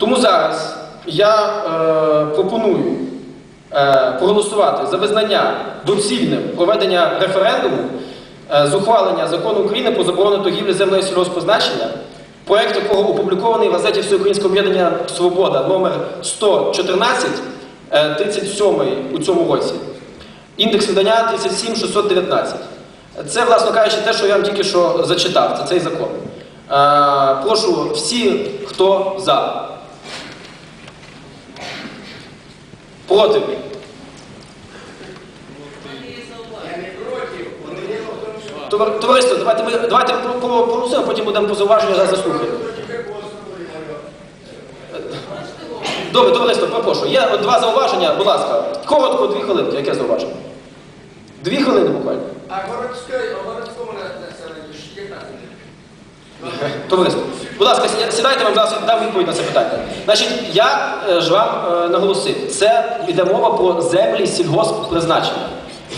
Тому зараз я е, пропоную е, проголосувати за визнання доцільним проведення референдуму е, з ухвалення закону України про заборону торгівлі землею сільгосппризначення, проект якого опублікований в газеті Всеукраїнського об'єднання Свобода номер 114, е, 37 у цьому році. Індекс видання 37619. Це, власно кажучи, те, що я вам тільки що зачитав, це цей закон. Е, прошу всі, хто за. Проти. Товар- Товариство, давайте ми давайте про- про- проголосуємо, потім будемо по зауваженню зараз заслухаємо. Добре, товариство, перепрошую. Є два зауваження, будь ласка. Коротко, дві хвилинки. Яке зауваження? Дві хвилини буквально. А городському населенню ж яка? Товариство, будь ласка, сідайте вам дам відповідь на це питання. Значить, я е, ж вам е, наголосив, це йде мова про землі сільгосппризначення.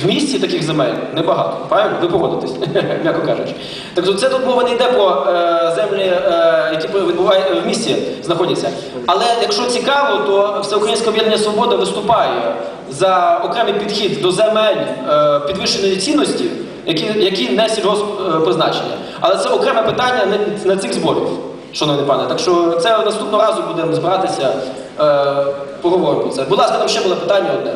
В місті таких земель небагато, правильно? Ви погодитесь, м'яко кажучи. Так це тут мова не йде про е, землі, е, які відбувають в місті знаходяться. Але якщо цікаво, то Всеукраїнське об'єднання Свобода виступає за окремий підхід до земель е, підвищеної цінності, які, які не сільгосппризначення. Але це окреме питання не цих зборів, шановний пане. Так що це наступного разу будемо збиратися, е, поговоримо про це. Будь ласка, там ще було питання одне.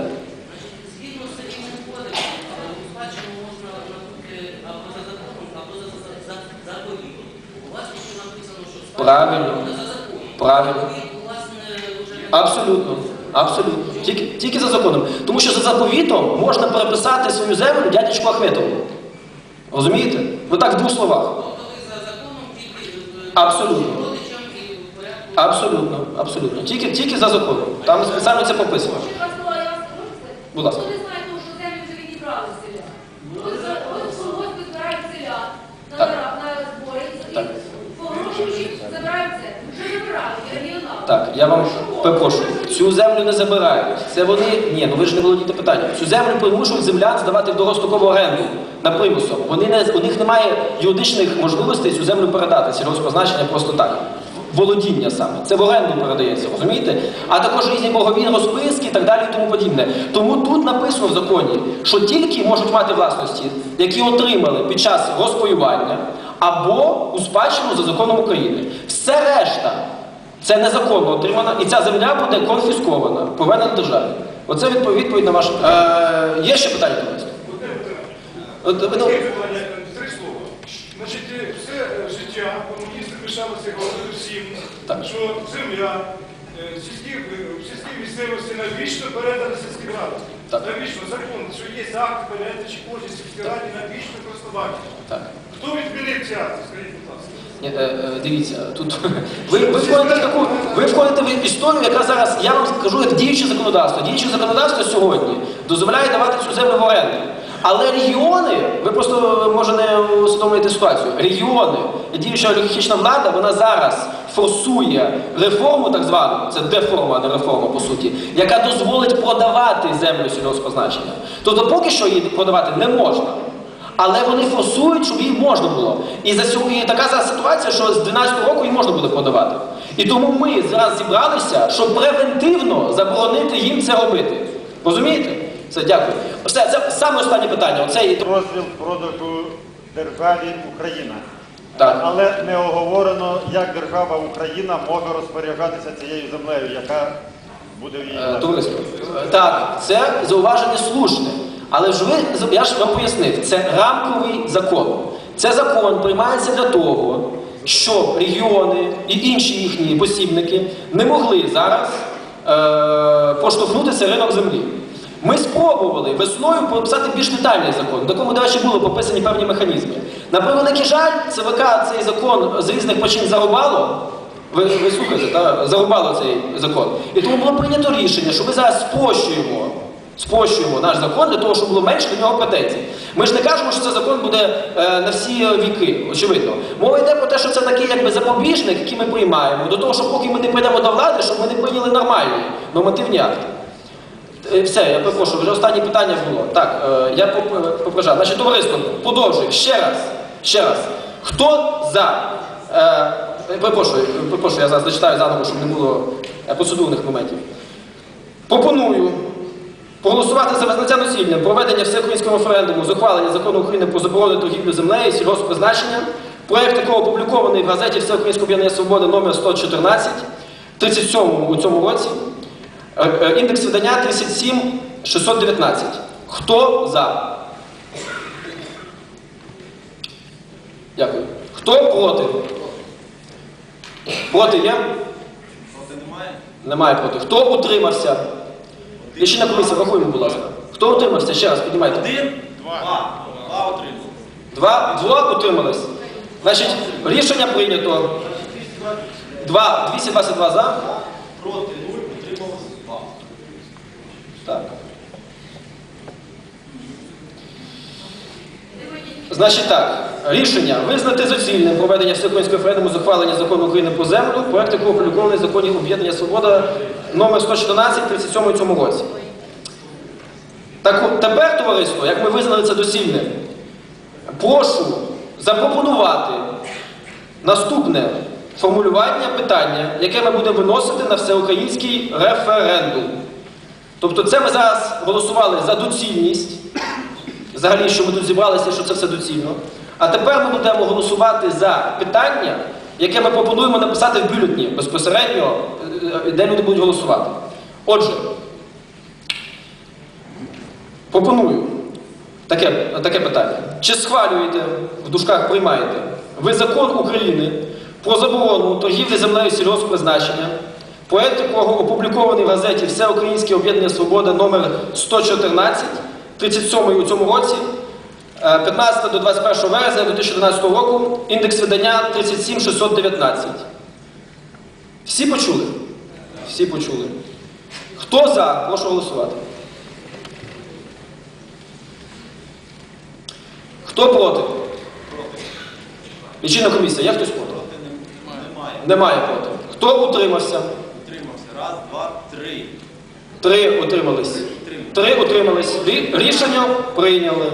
Згідно з цивільним кодексом, е, спадщину можна набути або за законом, або за, за, за, заповітом. У вас тут написано, що спадщина Правильно. за законом. Правильно. Заповіт, власне, вже не Абсолютно. Абсолютно. Тільки, тільки за законом. Тому що за заповітом можна переписати свою землю дядечку Ахметову. Розумієте? Ну так в двох словах. Тобто ви за законом тільки е, Абсолютно. Абсолютно, абсолютно. Тільки, тільки за законом. Там спеціально це сказати? Будь ласка. Хто не знає, тому що землю вже відібрали з селян. От за- от колгоспи збирають селян на, Так. нара- на збори і Так. по гроші забирають це. Вже забирають, регіонал. Так, я вам перепрошую. Цю землю не забирають. Це вони. Ні, ну ви ж не володієте питанням. Цю землю примушують землян здавати в дорострокову оренду на примусом. Вони не у них немає юридичних можливостей цю землю передати сільгоспозначення просто так. Володіння саме. Це в оренду передається, розумієте? А також різні богові розписки і так далі і тому подібне. Тому тут написано в законі, що тільки можуть мати власності, які отримали під час розпаювання або у спадщину за законом України. Все решта це незаконно отримано, і ця земля буде конфіскована, повернена державі. Оце відповідь, на ваше. Е, є ще питання? От, ну, Є питання, три слова. Значить, все життя комуністи пишалися говорили всім, Так. що земля е, в сільській місцевості навічно передана сільській раді. Так. Навічно закон, що є акт передачі кожній сільській раді навічно користування. так. Хто відмінив акти, скажіть, будь ласка? Е, е, дивіться, тут ви, ви, входите в таку, ви входите в історію, яка зараз, я вам скажу, як діюче законодавство. Діюче законодавство сьогодні дозволяє давати цю землю в оренду. Але регіони, ви просто може не усвідомлюєте ситуацію. Регіони, діюча олігархічна влада, вона зараз форсує реформу, так звану, це деформа, а не реформа по суті, яка дозволить продавати землю сільгоспозначення. Тобто поки що її продавати не можна. Але вони форсують, щоб її можна було. І за сьогодні така зараз ситуація, що з 12 року її можна буде подавати. І тому ми зараз зібралися, щоб превентивно заборонити їм це робити. Розумієте? Все, дякую. Все, це саме останнє питання. Оце і- розділ продажу державі Україна. Так. Але не оговорено, як держава Україна може розпоряджатися цією землею, яка буде в її Е, Так, це зауваження слушне. Але ж ви, я ж вам пояснив, це рамковий закон. Це закон приймається для того, щоб регіони і інші їхні посібники не могли зараз е, поштовхнути цей ринок землі. Ми спробували весною прописати більш детальний закон, до якому, до речі, були прописані певні механізми. На превеликий жаль, ЦВК цей закон з різних причин зарубало. Ви, ви слухаєте, та? зарубало цей закон. І тому було прийнято рішення, що ми зараз спрощуємо, спрощуємо наш закон для того, щоб було менше до нього претензій. Ми ж не кажемо, що це закон буде е, на всі віки, очевидно. Мова йде про те, що це такий якби запобіжник, який ми приймаємо, до того, що поки ми не прийдемо до влади, щоб ми не прийняли нормальні нормативні акти. Е, Все, я перепрошую, вже останнє питання було. Так, е, я поп- попереджав. Значить, товариство, продовжую. Ще раз, ще раз. Хто за е, перепрошую, я зараз зачитаю заново, щоб не було е, процедурних моментів. Пропоную проголосувати за визнання доцільним проведення всеукраїнського референдуму з ухвалення закону України про заборону торгівлі землею сільгосппризначення, проект якого опублікований в газеті Всеукраїнського об'єднання Свобода номер 114, 37 у цьому році. Е, е, Індекс видання 37619. Хто за? Дякую. Хто проти? Проти є? Проти немає? Немає проти. Хто утримався? Рішення комісії, рахуємо, будь ласка. Хто утримався? Ще раз піднімайте. Один? Два. Два? Два утримались. Значить, рішення прийнято. Два. 222 за. Проти 0, утрималось 2. Так. Значить так, рішення визнати доцільним проведення всеукраїнського референдуму з ухвалення закону України про землю, проект якого опублікований в законі об'єднання Свобода номер 114 37 цьому році. Так тепер, товариство, як ми визнали це доцільним, прошу запропонувати наступне формулювання питання, яке ми будемо виносити на всеукраїнський референдум. Тобто це ми зараз голосували за доцільність, взагалі, що ми тут зібралися, що це все доцільно. А тепер ми будемо голосувати за питання, яке ми пропонуємо написати в бюлетні безпосередньо, де люди будуть голосувати. Отже, пропоную таке, таке питання. Чи схвалюєте, в дужках приймаєте, ви закон України про заборону торгівлі землею сільгосппризначення, проект якого опублікований в газеті Всеукраїнське об'єднання Свобода номер 114 37 у цьому році, е, 15 до 21 вересня 2011 року, індекс видання 37619. Всі почули? Всі почули. Хто за? Прошу голосувати. Хто проти? Лічильна комісія, є хтось проти? Немає. Немає проти. Хто утримався? Утримався. Раз, два, три. Три утримались. Три утримались. Рішення прийняли.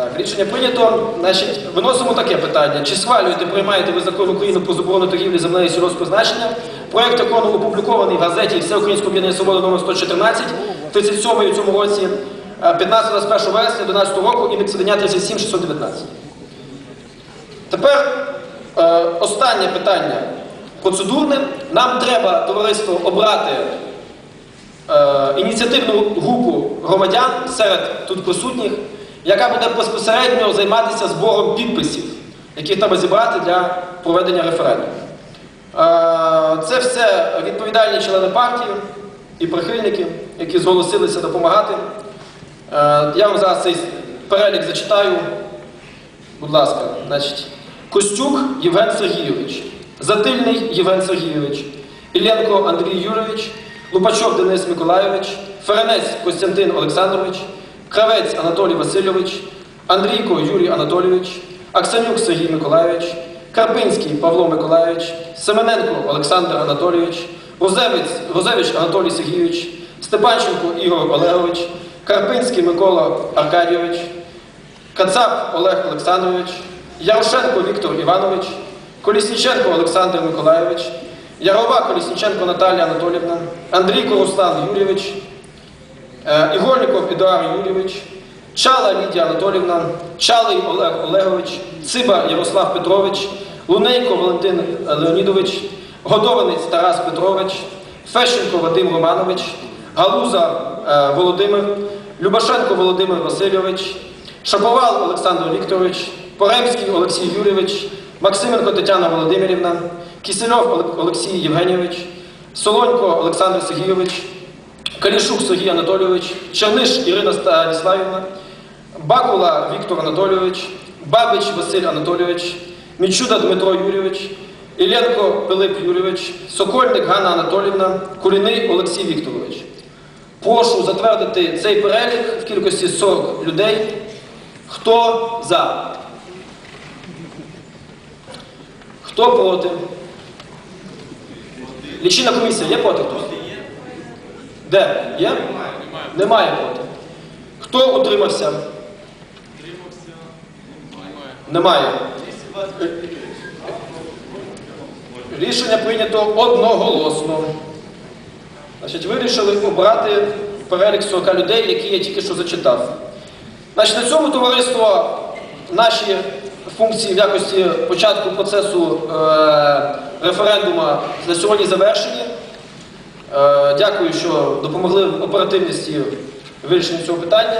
Так, рішення прийнято. Значить, виносимо таке питання. Чи схвалюєте, приймаєте ви закон України про заборону торгівлі землею сільгосппризначення? Проект закону опублікований в газеті Всеукраїнського об'єднання Свобода номер 114, 37 у цьому році, е, 15-21 вересня 2012 року, індекс видання 37619. Тепер е, останнє питання процедурне. Нам треба, товариство, обрати е, ініціативну групу громадян серед тут присутніх, яка буде безпосередньо займатися збором підписів, які треба зібрати для проведення референдуму. Е, це все відповідальні члени партії і прихильники, які зголосилися допомагати. Е, я вам зараз цей перелік зачитаю. Будь ласка, значить, Костюк Євген Сергійович, Затильний Євген Сергійович, Ілленко Андрій Юрійович, Лупачов Денис Миколайович, Ференець Костянтин Олександрович, Кравець Анатолій Васильович, Андрійко Юрій Анатолійович, Аксанюк Сергій Миколайович, Карпинський Павло Миколайович, Семененко Олександр Анатолійович, Розевець, Розевич Анатолій Сергійович, Степанченко Ігор Олегович, Карпинський Микола Аркадійович, Кацап Олег Олександрович, Ярошенко Віктор Іванович, Колісніченко Олександр Миколайович, Ярова Колісніченко Наталія Анатолівна, Андрійко Руслан Юрійович, Ігорніков Едуард Юрійович, Чала Лідія Анатолівна, Чалий Олег Олегович, Циба Ярослав Петрович, Лунейко Валентин Леонідович, Годованець Тарас Петрович, Фещенко Вадим Романович, Галуза е, Володимир, Любашенко Володимир Васильович, Шаповал Олександр Вікторович, Поремський Олексій Юрійович, Максименко Тетяна Володимирівна, Кисельов Олексій Євгенійович, Солонько Олександр Сергійович, Калішук Сергій Анатолійович, Черниш Ірина Станіславівна, Бакула Віктор Анатолійович, Бабич Василь Анатолійович, Мічуда Дмитро Юрійович, Ілленко Пилип Юрійович, Сокольник Ганна Анатолівна, Куліний Олексій Вікторович. Прошу затвердити цей перелік в кількості 40 людей. Хто за? Хто проти? Лічильна комісія є проти хтось? Де? Є? Немає проти. Хто утримався? Немає. 225. Рішення прийнято одноголосно. Значить, вирішили обрати перелік 40 людей, які я тільки що зачитав. Значить, на цьому товариство наші функції в якості початку процесу е, референдуму на сьогодні завершені. Е, дякую, що допомогли в оперативності вирішенню цього питання.